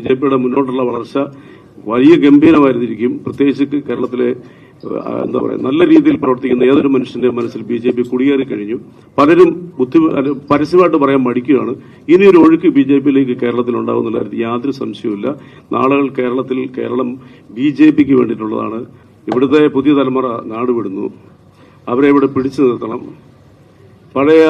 B J പിയുടെ മുന്നോട്ടുള്ള വളർച്ച വലിയ ഗംഭീരമായിരുന്നിരിക്കും. പ്രത്യേകിച്ച് കേരളത്തിലെ എന്താ പറയുക നല്ല രീതിയിൽ പ്രവർത്തിക്കുന്ന ഏതൊരു മനുഷ്യന്റെ മനസ്സിൽ ബി ജെ പി കുടിയേറി കഴിഞ്ഞു. പലരും ബുദ്ധി പരസ്യമായിട്ട് പറയാൻ മടിക്കുകയാണ്. ഇനിയൊരു ഒഴുക്ക് ബി ജെ പിയിലേക്ക് കേരളത്തിൽ ഉണ്ടാകുന്നുള്ള യാതൊരു സംശയവുമില്ല. നാളുകൾ കേരളത്തിൽ കേരളം ബി ജെ പിക്ക് വേണ്ടിയിട്ടുള്ളതാണ്. ഇവിടുത്തെ പുതിയ തലമുറ നാടുവിടുന്നു അവരെ ഇവിടെ പിടിച്ചു നിർത്തണം. പഴയ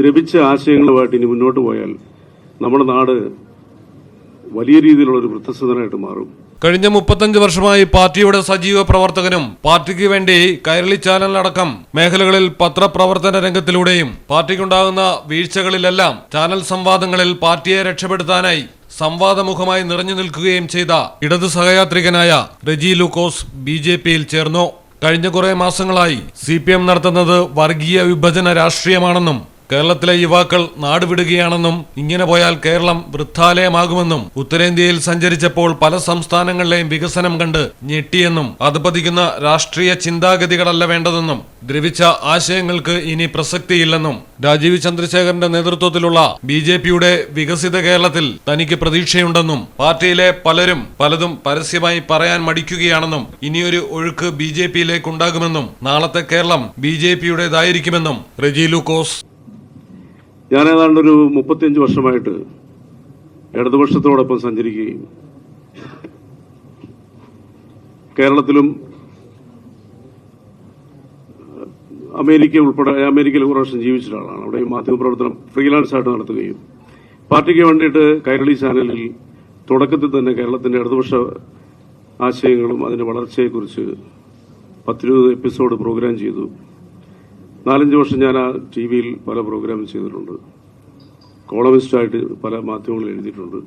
ദ്രവിച്ച ആശയങ്ങളുമായിട്ട് ഇനി മുന്നോട്ട് പോയാൽ നമ്മുടെ നാട് വലിയ രീതിയിലുള്ള ഒരു വൃദ്ധസദനായിട്ട് മാറും. കഴിഞ്ഞ മുപ്പത്തഞ്ച് വർഷമായി പാർട്ടിയുടെ സജീവ പ്രവർത്തകനും പാർട്ടിക്ക് വേണ്ടി കൈരളി ചാനലടക്കം മേഖലകളിൽ പത്രപ്രവർത്തന രംഗത്തിലൂടെയും പാർട്ടിക്കുണ്ടാകുന്ന വീഴ്ചകളിലെല്ലാം ചാനൽ സംവാദങ്ങളിൽ പാർട്ടിയെ രക്ഷപ്പെടുത്താനായി സംവാദമുഖമായി നിറഞ്ഞു നിൽക്കുകയും ചെയ്ത ഇടതു സഹയാത്രികനായ റെജി ലൂക്കോസ് ബി ജെ പിയിൽ ചേർന്നു. കഴിഞ്ഞ കുറേ മാസങ്ങളായി സി പി എം നടത്തുന്നത് വർഗീയ വിഭജന രാഷ്ട്രീയമാണെന്നും കേരളത്തിലെ യുവാക്കൾ നാടുവിടുകയാണെന്നും ഇങ്ങനെ പോയാൽ കേരളം വൃദ്ധാലയമാകുമെന്നും ഉത്തരേന്ത്യയിൽ സഞ്ചരിച്ചപ്പോൾ പല സംസ്ഥാനങ്ങളിലെയും വികസനം കണ്ട് ഞെട്ടിയെന്നും അത് പതിക്കുന്ന രാഷ്ട്രീയ ചിന്താഗതികളല്ല വേണ്ടതെന്നും ദ്രവിച്ച ആശയങ്ങൾക്ക് ഇനി പ്രസക്തിയില്ലെന്നും രാജീവ് ചന്ദ്രശേഖരന്റെ നേതൃത്വത്തിലുള്ള ബി ജെ പിയുടെ വികസിത കേരളത്തിൽ തനിക്ക് പ്രതീക്ഷയുണ്ടെന്നും പാർട്ടിയിലെ പലരും പലതും പരസ്യമായി പറയാൻ മടിക്കുകയാണെന്നും ഇനിയൊരു ഒഴുക്ക് ബി ജെ പിയിലേക്കുണ്ടാകുമെന്നും നാളത്തെ കേരളം ബി ജെ പിയുടേതായിരിക്കുമെന്നും റെജി ലൂക്കോസ് ഞാൻ ഏതാണ്ട് ഒരു മുപ്പത്തിയഞ്ച് വർഷമായിട്ട് ഇടതുപക്ഷത്തോടൊപ്പം സഞ്ചരിക്കുകയും കേരളത്തിലും അമേരിക്ക ഉൾപ്പെടെ അമേരിക്കയിൽ കുറേ വർഷം ജീവിച്ച ഒരാളാണ് അവിടെ മാധ്യമപ്രവർത്തനം ഫ്രീലാൻസ് ആയിട്ട് നടത്തുകയും പാർട്ടിക്ക് വേണ്ടിയിട്ട് കൈരളി ചാനലിൽ തുടക്കത്തിൽ തന്നെ കേരളത്തിന്റെ ഇടതുപക്ഷ ആശയങ്ങളും അതിന്റെ വളർച്ചയെക്കുറിച്ച് പത്തിരുപത് എപ്പിസോഡ് പ്രോഗ്രാം ചെയ്തു. നാലഞ്ച് വർഷം ഞാൻ ആ ടി വിയിൽ പല പ്രോഗ്രാം ചെയ്തിട്ടുണ്ട്. കോളമിസ്റ്റായിട്ട് പല മാധ്യമങ്ങളിൽ എഴുതിയിട്ടുണ്ട്.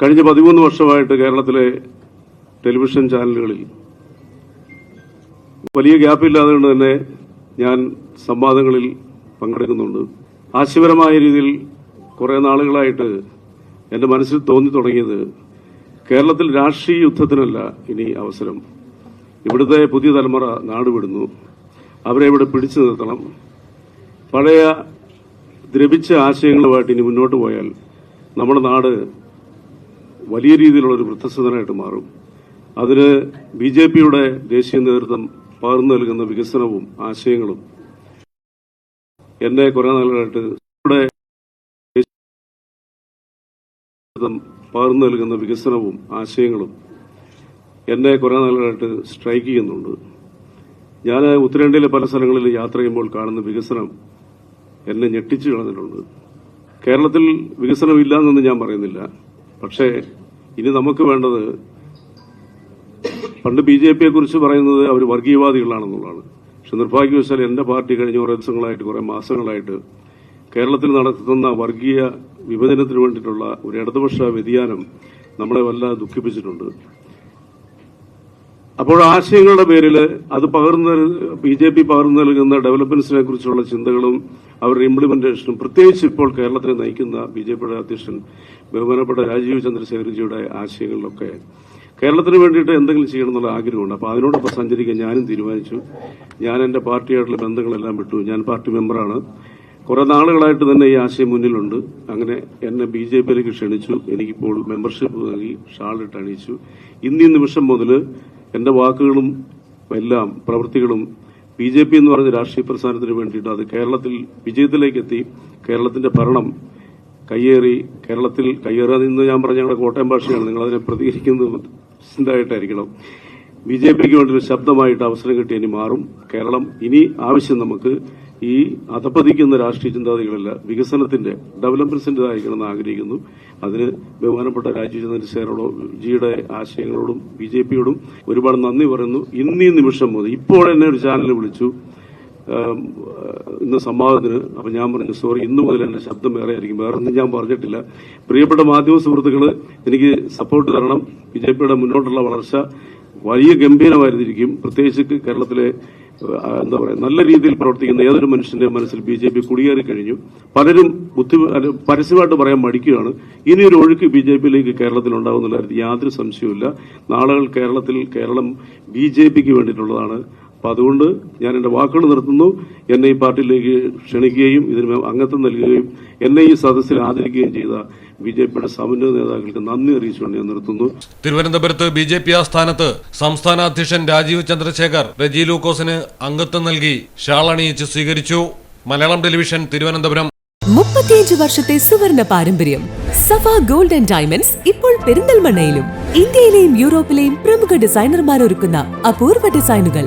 കഴിഞ്ഞ പതിമൂന്ന് വർഷമായിട്ട് കേരളത്തിലെ ടെലിവിഷൻ ചാനലുകളിൽ വലിയ ഗ്യാപ്പില്ലാതെ കൊണ്ട് തന്നെ ഞാൻ സംവാദങ്ങളിൽ പങ്കെടുക്കുന്നുണ്ട്. ആശയപരമായ രീതിയിൽ കുറേ നാളുകളായിട്ട് എന്റെ മനസ്സിൽ തോന്നി തുടങ്ങിയത് കേരളത്തിൽ രാഷ്ട്രീയ യുദ്ധത്തിനല്ല ഇനി അവസരം. ഇവിടുത്തെ പുതിയ തലമുറ നാട് വിടുന്നു അവരെ ഇവിടെ പിടിച്ചു നിർത്തണം. പഴയ ദ്രവിച്ച ആശയങ്ങളുമായിട്ട് ഇനി മുന്നോട്ട് പോയാൽ നമ്മുടെ നാട് വലിയ രീതിയിലുള്ള ഒരു വൃദ്ധസദനമായിട്ട് മാറും. അതിന് ബി ജെ പിയുടെ ദേശീയ നേതൃത്വം പകർന്നു നൽകുന്ന വികസനവും ആശയങ്ങളും എന്നെ കുറെ നാളുകളായിട്ട് പകർന്നു നൽകുന്ന വികസനവും ആശയങ്ങളും എന്നെ കുറെ നാളുകളായിട്ട് സ്ട്രൈക്ക് ചെയ്യുന്നുണ്ട്. ഞാൻ ഉത്തരേന്ത്യയിലെ പല സ്ഥലങ്ങളിൽ യാത്ര ചെയ്യുമ്പോൾ കാണുന്ന വികസനം എന്നെ ഞെട്ടിച്ചു കളഞ്ഞിട്ടുണ്ട്. കേരളത്തിൽ വികസനം എന്നൊന്നും ഞാൻ പറയുന്നില്ല. പക്ഷേ ഇനി നമുക്ക് വേണ്ടത് പണ്ട് ബി ജെ പിയെ കുറിച്ച് പറയുന്നത് അവർ വർഗീയവാദികളാണെന്നുള്ളതാണ്. പക്ഷെ നിർഭാഗ്യവശാൽ എന്റെ പാർട്ടി കഴിഞ്ഞ കുറേ ദിവസങ്ങളായിട്ട് കുറെ മാസങ്ങളായിട്ട് കേരളത്തിൽ നടത്തുന്ന വർഗീയ വിഭജനത്തിന് വേണ്ടിയിട്ടുള്ള ഒരു ഇടതുപക്ഷ വ്യതിയാനം നമ്മളെ വല്ലാതെ ദുഃഖിപ്പിച്ചിട്ടുണ്ട്. അപ്പോൾ ആശയങ്ങളുടെ പേരിൽ അത് പകർന്നു ബി ജെ പി പകർന്നു നൽകുന്ന ഡെവലപ്മെന്റ്സിനെ കുറിച്ചുള്ള ചിന്തകളും അവരുടെ ഇംപ്ലിമെന്റേഷനും പ്രത്യേകിച്ച് ഇപ്പോൾ കേരളത്തിനെ നയിക്കുന്ന ബി ജെ പിയുടെ അധ്യക്ഷൻ ബഹുമാനപ്പെട്ട രാജീവ് ചന്ദ്രശേഖരജിയുടെ ആശയങ്ങളിലൊക്കെ കേരളത്തിന് വേണ്ടിയിട്ട് എന്തെങ്കിലും ചെയ്യണം എന്നുള്ള ആഗ്രഹമുണ്ട്. അപ്പോൾ അതിനോടൊപ്പം സഞ്ചരിക്കാൻ ഞാനും തീരുമാനിച്ചു. ഞാൻ എന്റെ പാർട്ടിയായിട്ടുള്ള ബന്ധങ്ങളെല്ലാം വിട്ടു. ഞാൻ പാർട്ടി മെമ്പറാണ്. കുറെ നാളുകളായിട്ട് തന്നെ ഈ ആശയം മുന്നിലുണ്ട്. അങ്ങനെ എന്നെ ബി ജെ പിയിലേക്ക് ക്ഷണിച്ചു. എനിക്കിപ്പോൾ മെമ്പർഷിപ്പ് നൽകി ഷാളിട്ട് അണിയിച്ചു. ഇന്നീ നിമിഷം മുതൽ എന്റെ വാക്കുകളും എല്ലാം പ്രവൃത്തികളും ബി ജെ പി എന്ന് പറഞ്ഞ രാഷ്ട്രീയ പ്രസ്ഥാനത്തിന് വേണ്ടിയിട്ട് അത് കേരളത്തിൽ വിജയത്തിലേക്ക് എത്തി കേരളത്തിന്റെ ഭരണം കയ്യേറി കേരളത്തിൽ കയ്യേറാതെ നിന്ന് ഞാൻ പറഞ്ഞ ഞങ്ങളുടെ കോട്ടയം ഭാഷയാണ്. നിങ്ങളതിനെ പ്രതികരിക്കുന്നത് ചിന്തായിട്ടായിരിക്കണം. ബി ജെ പിക്ക് വേണ്ടി ഒരു ശബ്ദമായിട്ട് അവസരം കിട്ടി ഇനി മാറും. കേരളം ഇനി ആവശ്യം നമുക്ക് ഈ അധപ്പതിക്കുന്ന രാഷ്ട്രീയ ചിന്താഗതികളല്ല വികസനത്തിന്റെ ഡെവലപ്മെന്റ്സിന്റേതായിരിക്കണം എന്ന് ആഗ്രഹിക്കുന്നു. അതിന് ബഹുമാനപ്പെട്ട രാജീവ് ചന്ദ്രശേഖരോടും ജിയുടെ ആശയങ്ങളോടും ബി ജെ പിയോടും ഒരുപാട് നന്ദി പറയുന്നു. ഇന്നീ നിമിഷം മുതൽ ഇപ്പോൾ എന്നെ ഒരു ചാനൽ വിളിച്ചു. ഇന്ന് സംവാദത്തിന് അപ്പൊ ഞാൻ പറഞ്ഞു സോറി ഇന്ന് മുതൽ എന്റെ ശബ്ദം വേറെ ആയിരിക്കും. വേറെ ഒന്നും ഞാൻ പറഞ്ഞിട്ടില്ല. പ്രിയപ്പെട്ട മാധ്യമ സുഹൃത്തുക്കൾ എനിക്ക് സപ്പോർട്ട് തരണം. ബി ജെ പിയുടെ മുന്നോട്ടുള്ള വളർച്ച വലിയ ഗംഭീരമായിരുന്നിരിക്കും. പ്രത്യേകിച്ച് കേരളത്തിലെ എന്താ പറയുക നല്ല രീതിയിൽ പ്രവർത്തിക്കുന്ന ഏതൊരു മനുഷ്യന്റെ മനസ്സിൽ ബി ജെ പി കുടിയേറി കഴിഞ്ഞു. പലരും ബുദ്ധി പരസ്യമായിട്ട് പറയാൻ മടിക്കുകയാണ്. ഇനിയൊരു ഒഴുക്ക് ബി ജെ പിയിലേക്ക് കേരളത്തിൽ ഉണ്ടാകുന്നുള്ള യാതൊരു സംശയവുമില്ല. നാളുകൾ കേരളത്തിൽ കേരളം ബി ജെ പിക്ക് വേണ്ടിയിട്ടുള്ളതാണ്. അപ്പൊ അതുകൊണ്ട് ഞാൻ എന്റെ വാക്കുകൾ നിർത്തുന്നു. എന്നെ ഈ പാർട്ടിയിലേക്ക് ക്ഷണിക്കുകയും ഇതിന് അംഗത്വം നൽകുകയും എന്നെ ഈ സദസ്സിൽ ആദരിക്കുകയും ചെയ്ത ബി ജെ പിയുടെ സമന്വയ നേതാക്കൾക്ക് നന്ദി അറിയിച്ചുകൊണ്ട് ഞാൻ നിർത്തുന്നു. തിരുവനന്തപുരത്ത് ബി ജെ പി ആസ്ഥാനത്ത് സംസ്ഥാന അധ്യക്ഷൻ രാജീവ് ചന്ദ്രശേഖർ റെജി ലൂക്കോസിന് അംഗത്വം നൽകി ഷാളണിയിച്ച് സ്വീകരിച്ചു. മലയാളം ടെലിവിഷൻ തിരുവനന്തപുരം. മുപ്പത്തിയഞ്ച് വർഷത്തെ സുവർണ പാരമ്പര്യം സഫ ഗോൾഡ് ആൻഡ് ഡയമണ്ട്സ് ഇപ്പോൾ പെരിന്തൽമണ്ണയിലും ഇന്ത്യയിലെയും യൂറോപ്പിലെയും പ്രമുഖ ഡിസൈനർമാർ ഒരുക്കുന്ന അപൂർവ ഡിസൈനുകൾ